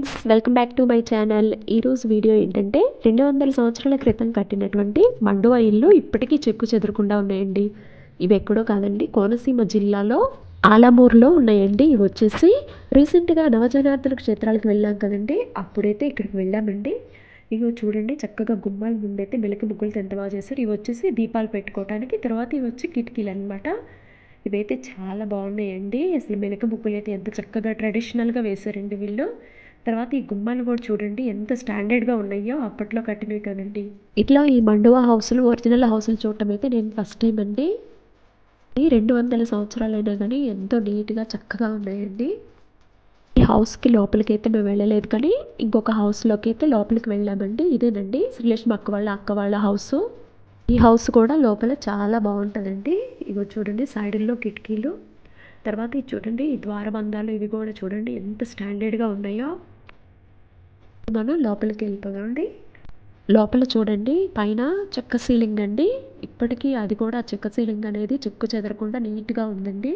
Friends welcome back to my channel. ఈరోజు video ఏంటంటే రెండు వందల సంవత్సరాల క్రితం కట్టినటువంటి మండువా ఇల్లు ఇప్పటికీ చెక్కు చెదరకుండా ఉన్నాయండి. ఇవి ఎక్కడో కాదండి కోనసీమ జిల్లాలో ఆలమూరులో ఉన్నాయండి. ఇవి వచ్చేసి రీసెంట్గా నవజనార్దన క్షేత్రాలకు వెళ్ళాం కదండి. అప్పుడైతే ఇక్కడికి వెళ్ళామండి. ఇవి చూడండి చక్కగా గుమ్మాల ముందైతే మెలక ముగ్గులతో ఎంత బాగా చేస్తారు ఇవి వచ్చేసి దీపాలు పెట్టుకోవడానికి తర్వాత ఇవి వచ్చి కిటికీలు అనమాట ఇవైతే చాలా బాగున్నాయండి. అసలు మెలక ముగ్గులు అయితే ఎంత చక్కగా ట్రెడిషనల్గా వేశారండి వీళ్ళు. తర్వాత ఈ గుమ్మాలు కూడా చూడండి ఎంత స్టాండర్డ్గా ఉన్నాయో అప్పట్లో కట్టినవి కదండి ఇట్లా ఈ మండువా హౌస్లు ఒరిజినల్ హౌస్లు చూడటం అయితే నేను ఫస్ట్ టైం అండి. ఈ రెండు వందల సంవత్సరాలైనా కానీ ఎంతో నీట్గా చక్కగా ఉన్నాయండి. ఈ హౌస్కి లోపలికి అయితే మేము వెళ్ళలేదు కానీ ఇంకొక హౌస్లోకి అయితే లోపలికి వెళ్ళామండి. ఇదేనండి శ్రీలక్ష్మి అక్క వాళ్ళ అక్క వాళ్ళ హౌస్. ఈ హౌస్ కూడా లోపల చాలా బాగుంటుందండి. ఇగో చూడండి సైడ్లో కిటికీలు. తర్వాత ఇది చూడండి ఈ ద్వారబంధాలు ఇవి కూడా చూడండి ఎంత స్టాండర్డ్గా ఉన్నాయో. మనం లోపలికి వెళ్ళిపోదామండి. లోపల చూడండి పైన చెక్క సీలింగ్ అండి. ఇప్పటికీ అది కూడా చెక్క సీలింగ్ అనేది చెక్కు చెదరకుండా నీట్గా ఉందండి.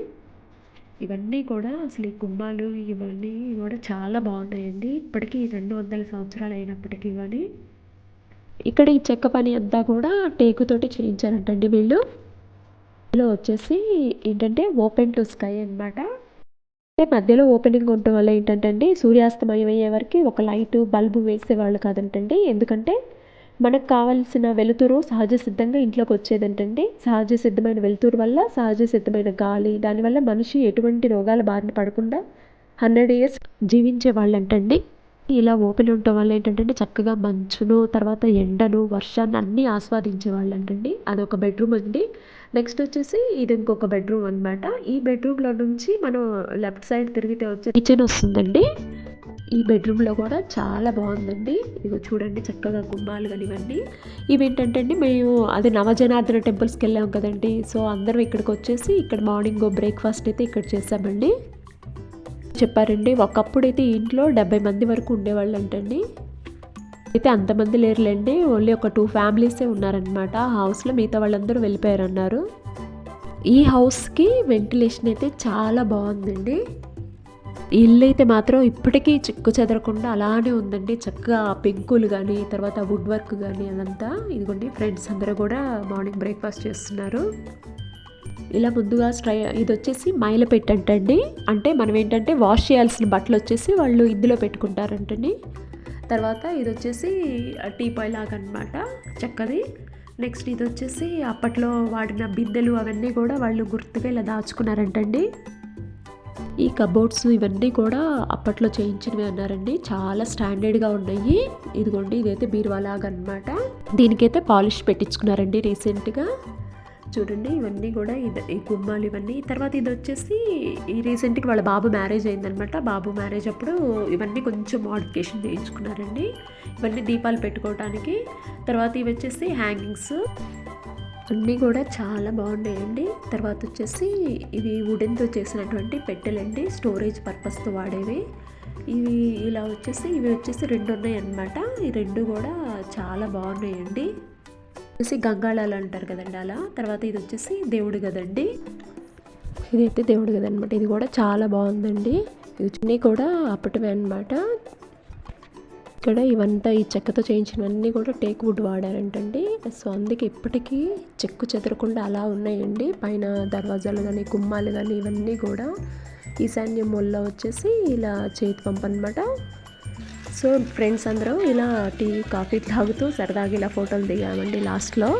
ఇవన్నీ కూడా అసలు ఈ గుమ్మాలు ఇవన్నీ కూడా చాలా బాగున్నాయండి. ఇప్పటికీ రెండు వందల సంవత్సరాలు అయినప్పటికీ కానీ ఇక్కడ ఈ చెక్క పని అంతా కూడా టేకుతోటి చేయించారంటండి వీళ్ళు. ఇందులో వచ్చేసి ఏంటంటే ఓపెన్ టు స్కై అనమాట అంటే మధ్యలో ఓపెనింగ్ ఉండటం వల్ల ఏంటంటే అండి సూర్యాస్తమయం అయ్యే వరకు ఒక లైటు బల్బు వేసేవాళ్ళు కాదంటండి. ఎందుకంటే మనకు కావాల్సిన వెలుతురు సహజ సిద్ధంగా ఇంట్లోకి వచ్చేదంటండి. సహజ సిద్ధమైన వెలుతురు వల్ల సహజ సిద్ధమైన గాలి దానివల్ల మనిషి ఎటువంటి రోగాల బారిన పడకుండా హండ్రెడ్ ఇయర్స్ జీవించే వాళ్ళంటండి. ఇలా ఓపెన్ ఉండటం వల్ల ఏంటంటే చక్కగా మంచును తర్వాత ఎండను వర్షాన్ని అన్నీ ఆస్వాదించే వాళ్ళంటండి అదొక బెడ్రూమ్ అండి. నెక్స్ట్ వచ్చేసి ఇది ఇంకొక బెడ్రూమ్ అనమాట ఈ బెడ్రూమ్లో నుంచి మనం లెఫ్ట్ సైడ్ తిరిగితే వచ్చే కిచెన్ వస్తుందండి. ఈ బెడ్రూమ్లో కూడా చాలా బాగుందండి. ఇదిగో చూడండి చక్కగా గుమ్మాలు కానివ్వండి ఇవేంటంటే ఇవి ఏంటంటే అండి మేము అది నవజనార్దన టెంపుల్స్కి వెళ్ళాం కదండి. సో అందరం ఇక్కడికి వచ్చేసి ఇక్కడ మార్నింగ్ బ్రేక్ఫాస్ట్ అయితే ఇక్కడ చేసామండి. చెప్పారండి. ఒకప్పుడైతే ఇంట్లో డెబ్బై మంది వరకు ఉండేవాళ్ళు అంటండి అయితే అంతమంది లేరులేండి. ఓన్లీ ఒక టూ ఫ్యామిలీసే ఉన్నారనమాట ఆ హౌస్లో మిగతా వాళ్ళందరూ వెళ్ళిపోయారన్నారు. ఈ హౌస్కి వెంటిలేషన్ అయితే చాలా బాగుందండి. ఇల్లు అయితే మాత్రం ఇప్పటికీ చిక్కు చెదరకుండా అలానే ఉందండి. చక్కగా పెంకులు కానీ తర్వాత వుడ్ వర్క్ కానీ అదంతా. ఇదిగోండి ఫ్రెండ్స్ అందరూ కూడా మార్నింగ్ బ్రేక్ఫాస్ట్ చేస్తున్నారు. ఇలా ముందుగా స్ట్రై ఇది వచ్చేసి మైల పెట్టంటండి. అంటే మనం ఏంటంటే వాష్ చేయాల్సిన బట్టలు వచ్చేసి వాళ్ళు ఇందులో పెట్టుకుంటారంటండి. తర్వాత ఇది వచ్చేసి టీ పాయ్ లాగా అనమాట చక్కది. నెక్స్ట్ ఇది వచ్చేసి అప్పట్లో వాడిన బిందెలు అవన్నీ కూడా వాళ్ళు గుర్తుగా ఇలా దాచుకున్నారంటండి. ఈ కబోర్డ్స్ ఇవన్నీ కూడా అప్పట్లో చేయించినవి అన్నారండి. చాలా స్టాండర్డ్గా ఉన్నాయి. ఇదిగోండి ఇదైతే బీరువాలాగా అనమాట దీనికైతే పాలిష్ పెట్టించుకున్నారండి రీసెంట్గా. చూడండి ఇవన్నీ కూడా ఇది ఈ గుమ్మాలు ఇవన్నీ. తర్వాత ఇది వచ్చేసి ఈ రీసెంట్గా వాళ్ళ బాబు మ్యారేజ్ అయిందనమాట బాబు మ్యారేజ్ అప్పుడు ఇవన్నీ కొంచెం మోడిఫికేషన్ చేయించుకున్నారండి. ఇవన్నీ దీపాలు పెట్టుకోవడానికి తర్వాత ఇవి వచ్చేసి హ్యాంగింగ్స్. అన్నీ కూడా చాలా బాగున్నాయండి. తర్వాత వచ్చేసి ఇవి వుడెన్తో చేసినటువంటి పెట్టెలండి. స్టోరేజ్ పర్పస్తో వాడేవి. ఇవి ఇలా వచ్చేసి ఇవి వచ్చేసి రెండు ఉన్నాయి అన్నమాట ఈ రెండు కూడా చాలా బాగున్నాయండి. వచ్చేసి గంగాళాలు అంటారు కదండి అలా? తర్వాత ఇది వచ్చేసి దేవుడు కదండి? ఇదైతే దేవుడు కదనమాట ఇది కూడా చాలా బాగుందండి. ఇవన్నీ కూడా అప్పటివే అనమాట ఇక్కడ ఇవంతా ఈ చెక్కతో చేయించినవన్నీ కూడా టేక్ వుడ్ వాడారంటండి. సో అందుకే ఇప్పటికీ చెక్కు చెదరకుండా అలా ఉన్నాయండి. పైన దర్వాజాలు కానీ గుమ్మాలు కానీ ఇవన్నీ కూడా. ఈశాన్య మూలలో వచ్చేసి ఇలా చేతి పంపు అనమాట సో ఫ్రెండ్స్ అందరూ ఇలా టీ కాఫీ తాగుతూ సరదాగా ఇలా ఫోటోలు దిగామండి లాస్ట్లో.